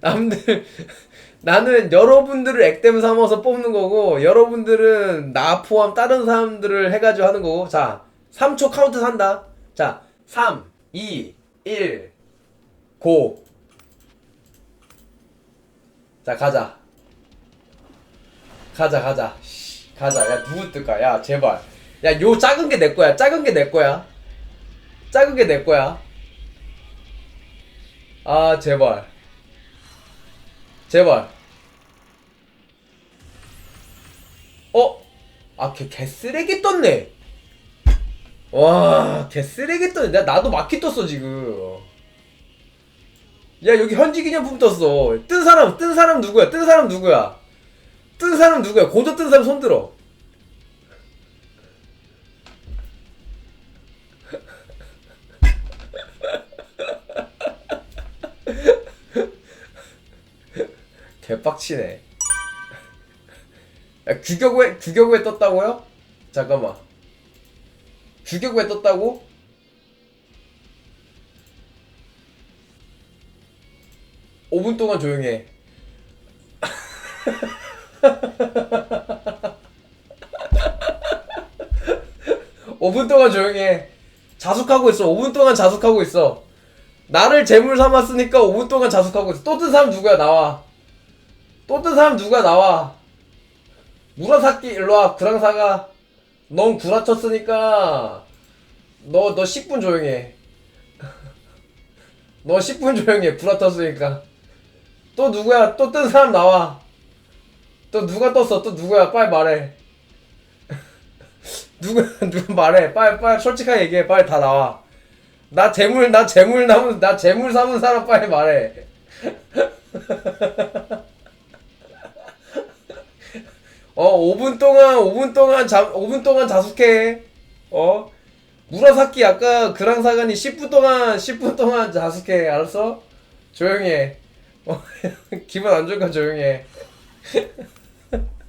남들 나는 여러분들을 액땜 삼아서 뽑는 거고 여러분들은 나 포함 다른 사람들을 해가지고 하는 거고. 자 3초 카운트 산다. 자 3, 2, 1, 고. 자 가자. 가자 가자. 씨, 가자. 야 누구 뜰까? 야 제발. 야 요 작은 게 내 거야. 작은 게 내 거야. 작은 게 내 거야. 아 제발 제발 어? 아, 걔, 개 쓰레기 떴네. 와, 개 쓰레기 떴네. 나, 나도 마키 떴어, 지금. 야, 여기 현지 기념품 떴어. 뜬 사람, 뜬 사람 누구야? 뜬 사람 누구야? 뜬 사람 누구야? 고조 뜬 사람 손 들어. 개빡치네. 야, 규격왜, 규격왜 떴다고요? 잠깐만. 규격왜 떴다고? 오 분 동안 조용해. 오 분 동안 조용해. 자숙하고 있어. 5분 동안 자숙하고 있어. 나를 재물 삼았으니까 5분 동안 자숙하고 있어. 또 뜬 사람 누구야? 나와. 또 뜬 사람 누구야? 나와. 무라사키 일로와. 구랑사가. 넌 구라쳤으니까 너 너 10분 조용해. 너 10분 조용해. 구라쳤으니까. 또 누구야? 또 뜬 사람 나와? 또 누가 떴어? 또 누구야? 빨리 말해. 누구야 누가 말해? 빨리 빨리 솔직하게 얘기해. 빨리 다 나와. 나 재물 나 재물 남은 나 재물 삼은 사람 빨리 말해 어, 5분 동안, 5분 동안 자, 5분 동안 자숙해. 어? 무라사키 아까 그랑사관이 10분 동안, 10분 동안 자숙해. 알았어? 조용히 해. 어, 기분 안 좋으니까 조용히 해.